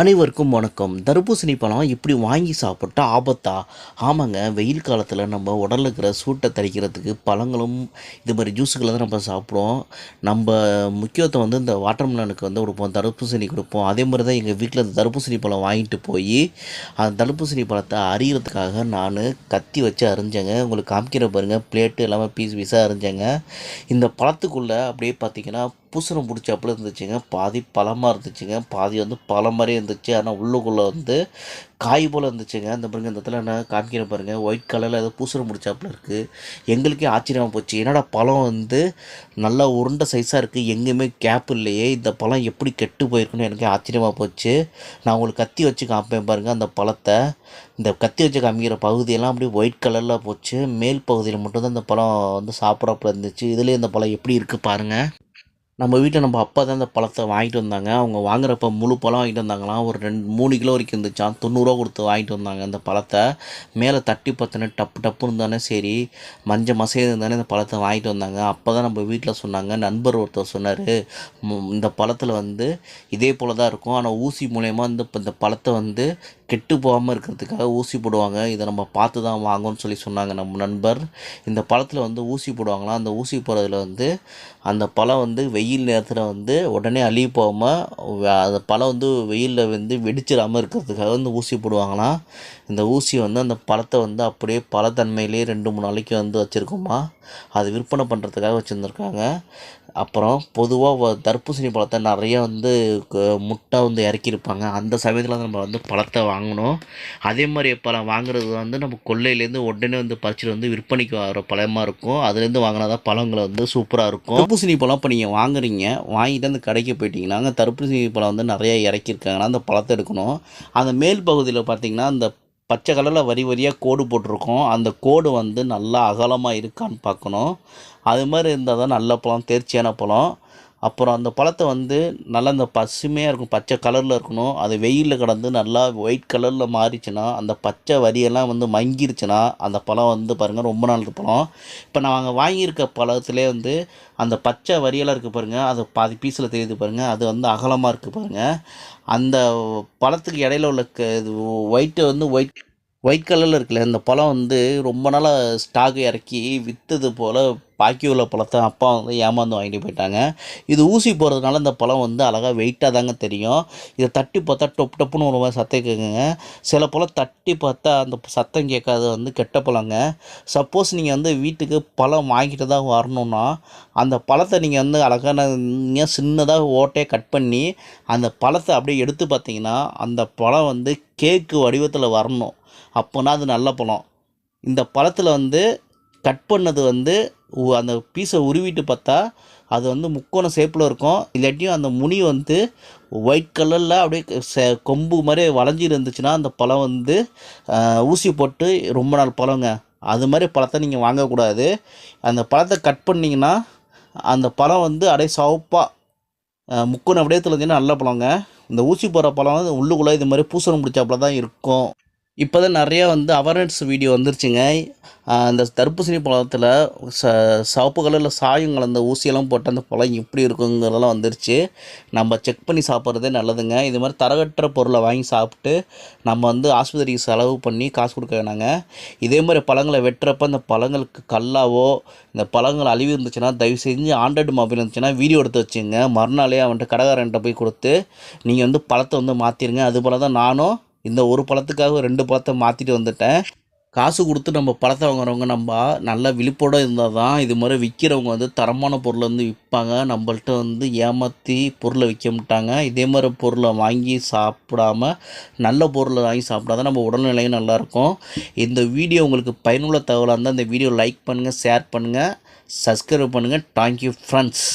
அனைவருக்கும் வணக்கம். தர்பூசணி பழம் இப்படி வாங்கி சாப்பிட்டா ஆபத்தா? ஆமாங்க வெயில் காலத்தில் நம்ம உடலில் இருக்கிற சூட்டை தணிக்கிறதுக்கு பழங்களும் இது மாதிரி ஜூஸுகளை தான் நம்ம சாப்பிடுவோம். நம்ம முக்கியத்துவம் வந்து இந்த வாட்டர்மெலனுக்கு வந்து கொடுப்போம் தர்பூசணி கொடுப்போம். அதே மாதிரி தான் எங்கள் வீட்டில் இந்த தர்பூசணி பழம் வாங்கிட்டு போய் அந்த தர்பூசணி பழத்தை அறிகிறதுக்காக நான் கத்தி வச்சு அரிஞ்சேங்க. உங்களுக்கு காமிக்கிற பாருங்கள் பிளேட்டு எல்லாமே பீஸ் பீஸாக அரிஞ்சேங்க. இந்த பழத்துக்குள்ளே அப்படியே பார்த்தீங்கன்னா பூசணம் பிடிச்சாப்புல இருந்துச்சுங்க. பாதி பழமாக இருந்துச்சுங்க. பாதி வந்து பழம் மாதிரியே இருந்துச்சு. ஆனால் உள்ளுக்குள்ளே வந்து காய் போல் இருந்துச்சுங்க. அந்த பாருங்க இந்த இடத்துல நான் காமிக்கிறேன் பாருங்கள் ஒயிட் கலரில் ஏதோ பூசணம் பிடிச்சாப்புல இருக்குது எங்களுக்கே ஆச்சரியமாக போச்சு. என்னடா பழம் வந்து நல்லா உருண்டை சைஸாக இருக்குது எங்கேயுமே கேப் இல்லையே. இந்த பழம் எப்படி கெட்டு போயிருக்குன்னு எனக்கு ஆச்சரியமாக போச்சு. நான் உங்களுக்கு கத்தி வச்சு காமிப்பேன் பாருங்கள் அந்த பழத்தை. இந்த கத்தி வச்சு காமிக்கிற பகுதியெல்லாம் அப்படியே ஒயிட் கலரில் போச்சு. மேல் பகுதியில் மட்டும்தான் இந்த பழம் வந்து சாப்பிட்றப்ப இருந்துச்சு. இதுலேயே இந்த பழம் எப்படி இருக்குது பாருங்கள் நம்ம வீட்டில் நம்ம அப்பா தான் அந்த பழத்தை வாங்கிட்டு வந்தாங்க. அவங்க வாங்குறப்ப முழு பழம் வாங்கிட்டு வந்தாங்களாம். ஒரு ரெண்டு மூணு கிலோ வரைக்கும் இருந்துச்சான் தொண்ணூறுரூவா கொடுத்து வாங்கிட்டு வந்தாங்க அந்த பழத்தை. மேலே தட்டி பத்தின டப்பு டப்பு இருந்தானே சரி. மஞ்சள் மசையாக இருந்தானே இந்த பழத்தை வாங்கிட்டு வந்தாங்க. அப்போ தான் நம்ம வீட்டில் சொன்னாங்க. நண்பர் ஒருத்தர் சொன்னார். இந்த பழத்தில் வந்து இதே போல் தான் இருக்கும். ஆனால் ஊசி மூலயமா இந்த இந்த பழத்தை வந்து கெட்டு போகாமல் இருக்கிறதுக்காக ஊசி போடுவாங்க. இதை நம்ம பார்த்து தான் வாங்கணும்னு சொல்லி சொன்னாங்க நம்ம நண்பர். இந்த பழத்தில் வந்து ஊசி போடுவாங்களாம். அந்த ஊசி போடுறதுல வந்து அந்த பழம் வந்து வெயில் நேரத்தில் வந்து உடனே அழுகி போகாமல் அந்த பழம் வந்து வெயிலில் வந்து வெடிச்சிடாமல் இருக்கிறதுக்காக வந்து ஊசி போடுவாங்களாம். இந்த ஊசி வந்து அந்த பழத்தை வந்து அப்படியே பழத்தன்மையிலே ரெண்டு மூணு நாளைக்கு வந்து வச்சுருக்கோமா அது விற்பனை பண்ணுறதுக்காக வச்சுருந்துருக்காங்க. அப்புறம் பொதுவாக தர்பூசணி பழத்தை நிறைய வந்து முட்டை வந்து இறக்கியிருப்பாங்க. அந்த சமயத்தில் நம்ம வந்து பழத்தை வாங்கணும். அதே மாதிரி பழம் வாங்குறது வந்து நம்ம கொள்ளையிலேருந்து உடனே வந்து பறிச்சுட்டு வந்து விற்பனைக்கு வர பழமாக இருக்கும். அதுலேருந்து வாங்கினா தான் பழங்களை வந்து சூப்பராக இருக்கும். தர்பூசணி பழம் இப்போ நீங்கள் வாங்குறீங்க வாங்கிட்டு அந்த கடைக்கு போயிட்டீங்கன்னா அங்கே தர்பூசணி பழம் வந்து நிறைய இறக்கியிருக்காங்கன்னா அந்த பழத்தை எடுக்கணும். அந்த மேல் பகுதியில் பார்த்தீங்கன்னா அந்த பச்சை கலரில் வரி வரியாக கோடு போட்டிருக்கோம். அந்த கோடு வந்து நல்லா அகலமாக இருக்கான்னு பார்க்கணும். அது மாதிரி இருந்தால் தான் நல்ல பழம் தேர்ச்சியான பழம். அப்புறம் அந்த பழத்தை வந்து நல்லா அந்த பசுமையாக இருக்கும் பச்சை கலரில் இருக்கணும். அது வெயிலில் கடந்து நல்லா ஒயிட் கலரில் மாறிச்சுன்னா அந்த பச்சை வரியெல்லாம் வந்து மங்கிருச்சுன்னா அந்த பழம் வந்து பாருங்கள் ரொம்ப நாள் பழம் இப்போ நாங்கள் வாங்கியிருக்க பழத்துலேயே வந்து அந்த பச்சை வரியெல்லாம் இருக்குது பாருங்கள் அது பாதி பீஸில் தெரியுது பாருங்கள் அது வந்து அகலமாக இருக்குது பாருங்கள் அந்த பழத்துக்கு இடையில உள்ள க இது ஒயிட்டு வந்து ஒயிட் ஒயிட் கலரில் இருக்குல்ல இந்த பழம் வந்து ரொம்ப நாளாக ஸ்டாக் இறக்கி விற்றது போல் பாக்கி உள்ள பழத்தை அப்பா வந்து ஏமாந்து வாங்கிட்டு போயிட்டாங்க. இது ஊசி போகிறதுனால இந்த பழம் வந்து அழகாக வெயிட்டாக தாங்க தெரியும். இதை தட்டி பார்த்தா டொப் டப்புன்னு ஒரு மாதிரி சத்தம் கேட்குங்க சில பழம் தட்டி பார்த்தா அந்த சத்தம் கேட்காது வந்து கெட்ட பழங்க. சப்போஸ் நீங்கள் வந்து வீட்டுக்கு பழம் வாங்கிட்டு தான் வரணும்னா அந்த பழத்தை நீங்கள் வந்து அழகான சின்னதாக ஓட்டையை கட் பண்ணி அந்த பழத்தை அப்படியே எடுத்து பார்த்தீங்கன்னா அந்த பழம் வந்து கேக்கு வடிவத்தில் வரணும். அப்போனா அது நல்ல பழம். இந்த பழத்தில் வந்து கட் பண்ணது வந்து அந்த பீஸை உருவிட்டு பார்த்தா அது வந்து முக்கோண ஷேப்பில் இருக்கும். இல்லாட்டியும் அந்த முனி வந்து ஒயிட் கலரில் அப்படியே கொம்பு மாதிரி வளைஞ்சி இருந்துச்சுன்னா அந்த பழம் வந்து ஊசி போட்டு ரொம்ப நாள் பழங்க. அது மாதிரி பழத்தை நீங்கள் வாங்கக்கூடாது. அந்த பழத்தை கட் பண்ணிங்கன்னா அந்த பழம் வந்து அப்படியே சவப்பாக முக்கோண அப்படியே தெரிஞ்சுன்னா நல்ல பழங்க. இந்த ஊசி போடுற பழம் வந்து உள்ளுக்குள்ளே இது மாதிரி பூசணம் பிடிச்சாப்புல தான் இருக்கும். இப்போ தான் நிறையா வந்து அவேர்னஸ் வீடியோ வந்துருச்சுங்க. அந்த தர்பூசணி பழத்தில் ச சிவப்பு கலரில் சாயம் கலந்த ஊசியெல்லாம் போட்டு அந்த பழம் எப்படி இருக்குங்கிறதெல்லாம் வந்துருச்சு. நம்ம செக் பண்ணி சாப்பிட்றதே நல்லதுங்க. இது மாதிரி தரகற்ற பொருளை வாங்கி சாப்பிட்டு நம்ம வந்து ஆஸ்பத்திரிக்கு செலவு பண்ணி காசு கொடுக்க வேணாங்க. இதே மாதிரி பழங்களை வெட்டுறப்ப அந்த பழங்களுக்கு கல்லாவோ இந்த பழங்கள் அழிவு இருந்துச்சுன்னா தயவு செஞ்சு ஆண்ட்ராய்டு மொபைல் இருந்துச்சுன்னா வீடியோ எடுத்து வச்சுங்க. மறுநாளே அவன்கிட்ட கடைக்காரன்ட்ட போய் கொடுத்து நீங்கள் வந்து பழத்தை வந்து மாற்றிருங்க அதுபோல் தான் நானும் இந்த ஒரு பழத்துக்காக ரெண்டு பழத்தை மாற்றிட்டு வந்துட்டேன். காசு கொடுத்து நம்ம பழத்தை வாங்குறவங்க நம்ம நல்ல விழிப்போடு இருந்தால் தான் இது மாதிரி விற்கிறவங்க வந்து தரமான பொருளை வந்து விற்பாங்க. நம்மள்ட்ட வந்து ஏமாற்றி பொருளை விற்க மாட்டாங்க. இதே மாதிரி பொருளை வாங்கி சாப்பிடாம நல்ல பொருளை வாங்கி சாப்பிடாத நம்ம உடல்நிலையும் நல்லாயிருக்கும் இந்த வீடியோ உங்களுக்கு பயனுள்ள தகவலாக இருந்தால் இந்த வீடியோ லைக் பண்ணுங்கள் ஷேர் பண்ணுங்கள் சப்ஸ்கிரைப் பண்ணுங்கள் தேங்க்யூ ஃப்ரெண்ட்ஸ்